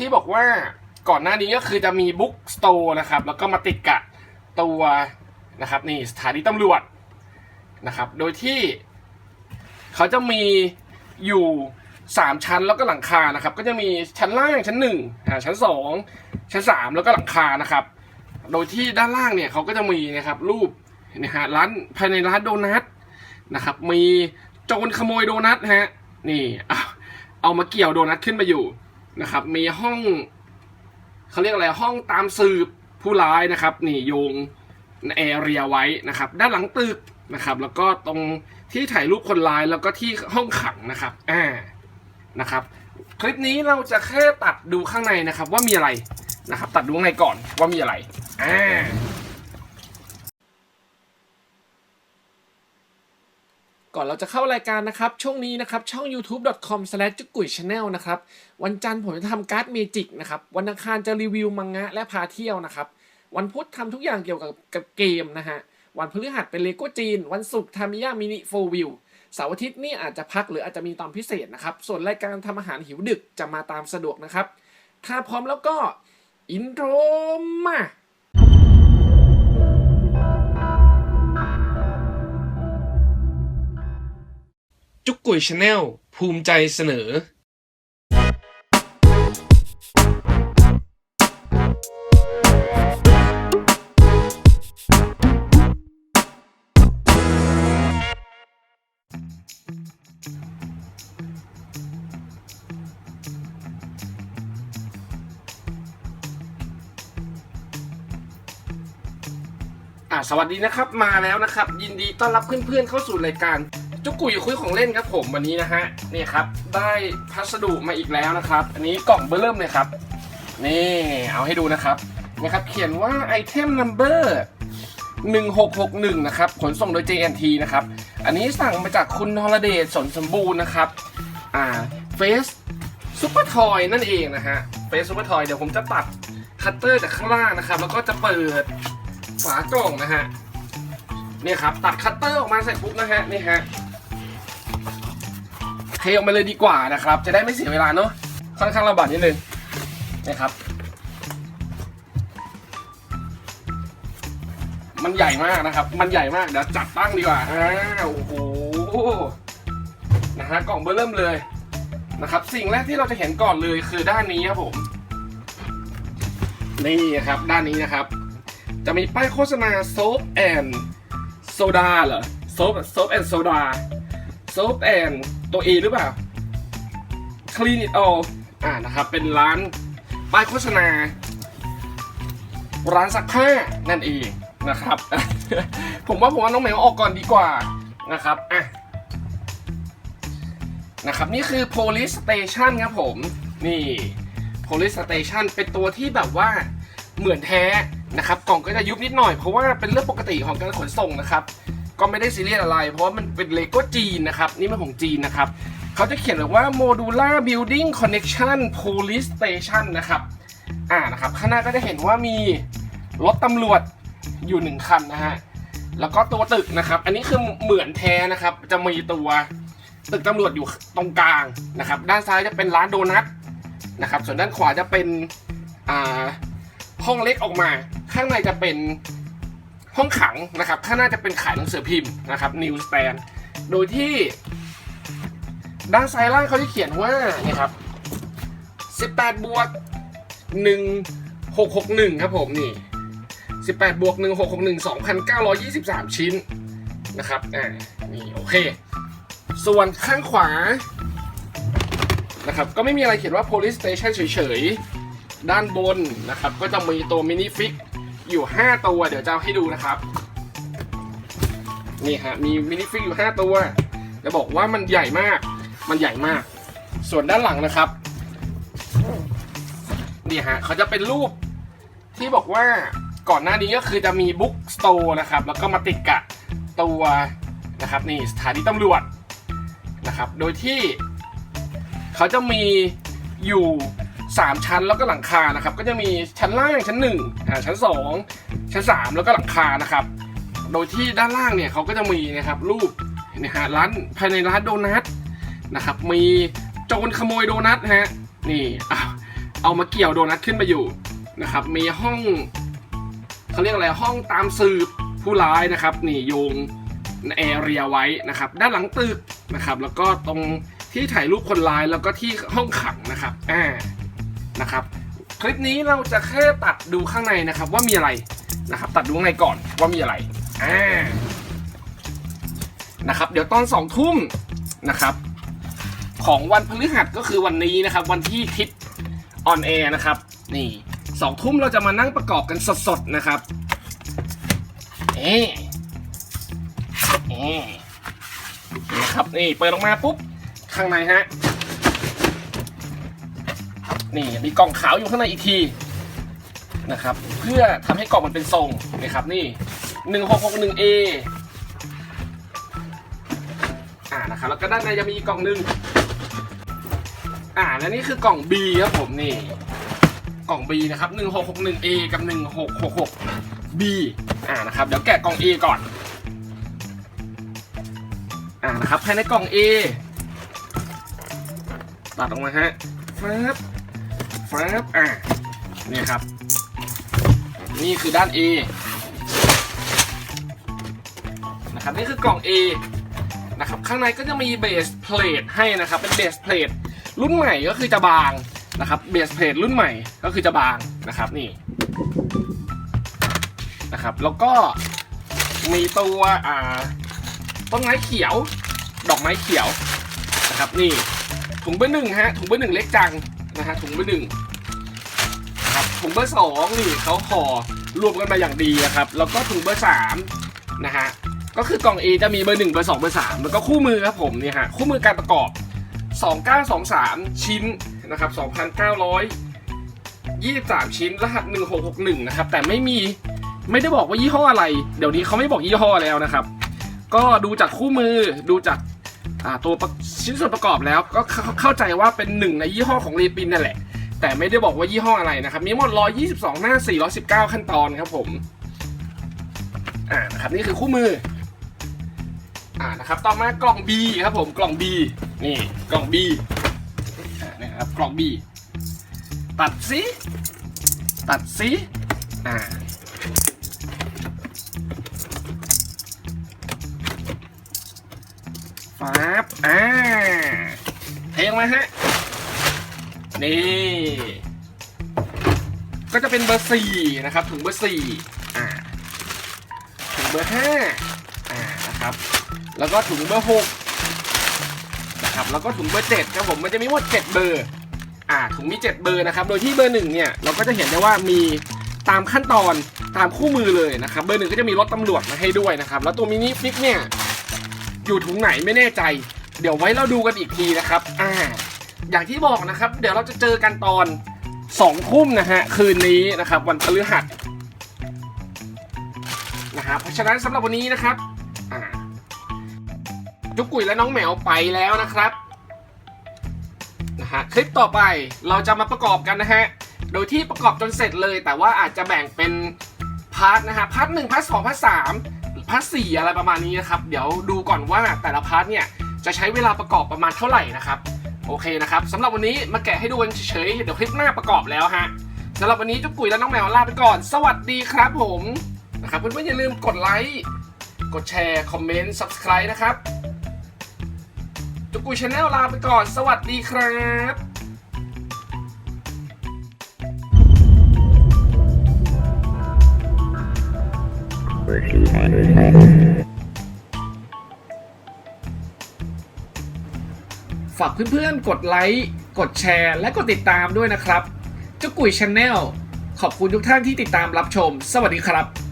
ที่บอกว่าก่อนหน้านี้ก็คือจะมีบุ๊กสโตร์นะครับ แล้วก็มาติดกับตัวนะครับนี่สถานีตำรวจนะครับ โดยที่เขาจะมีอยู่สามชั้นแล้วก็หลังคานะครับ ก็จะมีชั้นล่างชั้นหนึ่งอ่าชั้นสองชั้นสามแล้วก็หลังคานะครับ โดยที่ด้านล่างเนี่ยเขาก็จะมีนะครับรูปนะฮะร้านภายในร้านโดนัทนะครับ มีโจรขโมยโดนัทฮะนี่เอามาเกี่ยวโดนัทขึ้นมาอยู่ นะครับ มีห้องเขาเรียกอะไรห้องตามสืบผู้ร้ายนะครับนี่โยงแอเรียไว้นะครับ ด้านหลังตึกนะครับ แล้วก็ตรงที่ถ่ายรูปคนร้ายแล้วก็ที่ห้องขังนะครับอ่านะครับ คลิปนี้เราจะแค่ตัดดูข้างในนะครับ ว่ามีอะไรนะครับ ตัดดูข้างในก่อนว่ามีอะไรอ่า ก่อนเราจะเข้ารายการนะครับ ช่วงนี้นะครับ ช่อง youtube.com s l a s h จุกกุย channel นะครับ วันจันทร์ผมจะทำการ์ดเมจิกนะครับ วันอังคารจะรีวิวมังงะและพาเที่ยวนะครับ วันพุธทำทุกอย่างเกี่ยวกับกับเกมนะฮะ วันพฤหัสเป็นเลโก้จีน วันศุกร์ทามิยามินิโฟวิวเสาร์อาทิตย์นี่อาจจะพักหรืออาจจะมีตอนพิเศษนะครับ ส่วนรายการทำอาหารหิวดึกจะมาตามสะดวกนะครับ ถ้าพร้อมแล้วก็อินโทรมา จุกกุยชาแนลภูมิใจเสนอ อ่าสวัสดีนะครับมาแล้วนะครับ ยินดีต้อนรับเพื่อนๆเข้าสู่รายการ จุกกุยคุยของเล่นครับผมวันนี้นะฮะนี่ครับได้พัสดุมาอีกแล้วนะครับ อันนี้กล่องเบอร์เริ่มเลยครับ นี่เอาให้ดูนะครับนะครับ เขียนว่าไอเทมนัมเบอร์1661 นะครับ ขนส่งโดย JNT นะครับ อันนี้สั่งมาจากคุณนรเดชสนสมบูรณ์นะครับ อ่าเฟสซุปเปอร์ทอยนั่นเองนะฮะเฟสซุปเปอร์ทอยเดี๋ยวผมจะตัดคัตเตอร์จากข้างล่างนะครับ แล้วก็จะเปิดฝากล่องนะฮะเนี่ยครับ ตัดคัตเตอร์ออกมาเสร็จปุ๊บนะฮะนี่ฮะ เทออกมาเลยดีกว่านะครับ จะได้ไม่เสียเวลาเนาะค่อนข้างลำบากนิดนึงนะครับ มันใหญ่มากนะครับ มันใหญ่มากเดี๋ยวจัดตั้งดีกว่าอ้าวโอ้โหนะฮะกล่องเบอร์เริ่มเลยนะครับ สิ่งแรกที่เราจะเห็นก่อนเลยคือด้านนี้ครับผม นี่ครับ ด้านนี้นะครับ จะมีป้ายโฆษณา soap and soda เหรอ soap soap and soda soap and ตัว E หรือเปล่า clean it all อ่านะครับเป็นร้านป้ายโฆษณา ร้านซักผ้านั่นเองนะครับ ผมว่าผมว่าน้องแมวออกก่อนดีกว่านะครับอะนะครับนี่คือ police station ครับผมนี่ police station เป็นตัวที่แบบว่าเหมือนแท้นะครับกล่องก็จะยุบนิดหน่อยเพราะว่าเป็นเรื่องปกติของการขนส่งนะครับ ก็ไม่ได้ซีเรียสอะไร เพราะว่ามันเป็นเลโก้จีนนะครับ นี่มันของจีนนะครับ เขาจะเขียนเลยว่า modular building connection police station นะครับ อ่านะครับ ข้างหน้าก็จะเห็นว่ามีรถตำรวจอยู่หนึ่งคันนะฮะ แล้วก็ตัวตึกนะครับ อันนี้คือเหมือนแท้นะครับ จะมีตัวตึกตำรวจอยู่ตรงกลางนะครับ ด้านซ้ายจะเป็นร้านโดนัทนะครับ ส่วนด้านขวาจะเป็นอ่าห้องเล็กออกมา ข้างในจะเป็น ห้องขังนะครับข้างหน้าจะเป็นขายหนังสือพิมพ์นะครับ news stand โดยที่ ด้านซ้ายล่างเขาจะเขียนว่านี่ครับ18บวก1661 ครับผมนี่ 18บวก1661 2,923 ชิ้นนะครับอ่านี่โอเค ส่วนข้างขวานะครับก็ไม่มีอะไรเขียนว่า police station เฉยๆ ด้านบนนะครับ ก็จะมีตัวมินิฟิก อยู่ 5 ตัว เดี๋ยวจะเอาให้ดูนะครับ นี่ฮะมีมินิฟิกอยู่ 5 ตัวจะบอกว่ามันใหญ่มาก มันใหญ่มาก ส่วนด้านหลังนะครับ นี่ฮะเขาจะเป็นรูปที่บอกว่าก่อนหน้านี้ก็คือจะมีบุ๊กสโตร์นะครับ แล้วก็มาติดกับตัวนะครับนี่สถานีตำรวจนะครับ โดยที่เขาจะมีอยู่ 3 ชั้นแล้วก็หลังคานะครับ ก็จะมีชั้นล่างชั้น1อ่าชั้น 2 ชั้น 3 แล้วก็หลังคานะครับ โดยที่ด้านล่างเนี่ยเขาก็จะมีนะครับรูปนะฮะร้านภายในร้านโดนัทนะครับมีโจรขโมยโดนัทฮะนี่เอามาเกี่ยวโดนัทขึ้นไปอยู่นะครับมีห้องเขาเรียกอะไรห้องตามสืบผู้ร้ายนะครับนี่โยงแอเรียไว้นะครับด้านหลังตึกนะครับแล้วก็ตรงที่ถ่ายรูปคนร้ายแล้วก็ที่ห้องขังนะครับอ่า นะครับ คลิปนี้เราจะแค่ตัดดูข้างในนะครับ ว่ามีอะไรนะครับ ตัดดูข้างในก่อนว่ามีอะไรอ่านะครับ เดี๋ยวตอนสองทุ่มนะครับ ของวันพฤหัสก็คือวันนี้นะครับ วันที่คลิปออนแอร์นะครับ นี่สองทุ่มเราจะมานั่งประกอบกันสดๆนะครับเอ๊เอ๊นะครับนี่เปิดออกมาปุ๊บข้างในฮะ นี่มีกล่องขาวอยู่ข้างในอีกทีนะครับเพื่อทำให้กล่องมันเป็นทรงนะครับนี่ 1661A อ่านะครับแล้วก็ด้านในจะมีกล่องหนึ่งอ่าและนี่คือกล่อง B ครับผมนี่กล่อง B นะครับ 1661A กับ 1666B อ่านะครับเดี๋ยวแกะกล่อง A ก่อนอ่านะครับภายในกล่อง A ตัดออกมาฮะฟับ ฟับอ่านี่ครับ นี่คือด้าน A นะครับนี่คือกล่อง A นะครับข้างในก็จะมีเบสเพลทให้นะครับ เป็นเบสเพลทรุ่นใหม่ก็คือจะบางนะครับเบสเพลทรุ่นใหม่ก็คือจะบางนะครับนี่นะครับแล้วก็มีตัวอ่าต้นไม้เขียว ดอกไม้เขียวนะครับนี่ถุงเบอร์หนึ่งฮะถุงเบอร์หนึ่งเล็กจังนะฮะถุงเบอร์หนึ่ง ถุงเบอร์สองนี่เขาห่อรวมกันมาอย่างดีครับ แล้วก็ถุงเบอร์สามนะฮะก็คือกล่อง A จะมีเบอร์1เบอร์2เบอร์3แล้วก็คู่มือครับผมเนี่ยฮะคู่มือการประกอบ 2923 ชิ้นนะครับ2,923 ชิ้นรหัส 1661 นะครับ แต่ไม่มีไม่ได้บอกว่ายี่ห้ออะไร เดี๋ยวนี้เขาไม่บอกยี่ห้อแล้วนะครับ ก็ดูจากคู่มือดูจากตัวชิ้นส่วนประกอบแล้วก็เข้าเข้าใจว่าเป็นหนึ่งในยี่ห้อของเรปินนั่นแหละ แต่ไม่ได้บอกว่ายี่ห้ออะไรนะครับ มีหมด 122 หน้า 419 ขั้นตอนครับผม อ่านะครับนี่คือคู่มือ อ่านะครับ ต่อมากล่อง B ครับผมกล่อง B นี่กล่อง B อ่านี่ครับกล่อง B ตัดสิตัดสิอ่าฟ้าบอ่าเทงมาฮะ นี่ ก็จะเป็นเบอร์สี่นะครับถุงเบอร์สี่อ่าถุงเบอร์ห้าอ่านะครับแล้วก็ถุงเบอร์หกนะครับแล้วก็ถุงเบอร์เจ็ดครับผมมันจะมีหมดเจ็ดเบอร์อ่าถุงมีเจ็ดเบอร์นะครับโดยที่เบอร์หนึ่งเนี่ยเราก็จะเห็นได้ว่ามีตามขั้นตอนตามคู่มือเลยนะครับเบอร์หนึ่งก็จะมีรถตำรวจมาให้ด้วยนะครับแล้วตัวมินิฟิกเนี่ยอยู่ถุงไหนไม่แน่ใจ เดี๋ยวไว้เราดูกันอีกทีนะครับอ่า อย่างที่บอกนะครับ เดี๋ยวเราจะเจอกันตอนสองทุ่มนะฮะ คืนนี้นะครับ วันพฤหัสนะครับเพราะฉะนั้นสำหรับวันนี้นะครับจุกกุยและน้องแมวไปแล้วนะครับนะฮะคลิปต่อไปเราจะมาประกอบกันนะฮะโดยที่ประกอบจนเสร็จเลย แต่ว่าอาจจะแบ่งเป็นพาร์ทนะฮะพาร์ทหนึ่งพาร์ทสองพาร์ทสามพาร์ทสี่อะไรประมาณนี้นะครับ เดี๋ยวดูก่อนว่าแต่ละพาร์ทเนี่ยจะใช้เวลาประกอบประมาณเท่าไหร่นะครับ โอเคนะครับสำหรับวันนี้มาแกะให้ดูกันเฉยๆเดี๋ยวคลิปหน้าประกอบแล้วฮะสำหรับวันนี้จุกกุยและน้องแมวลาไปก่อน สวัสดีครับผมนะครับเพื่อนๆอย่าลืมกดไลค์กดแชร์ คอมเมนต์ subscribe นะครับจุกุยชาแนลลาไปก่อน สวัสดีครับากเพื่อนๆ กดไลค์ กดแชร์ และกดติดตามด้วยนะครับจุกุยชาแนลขอบคุณทุกท่านที่ติดตามรับชม สวัสดีครับ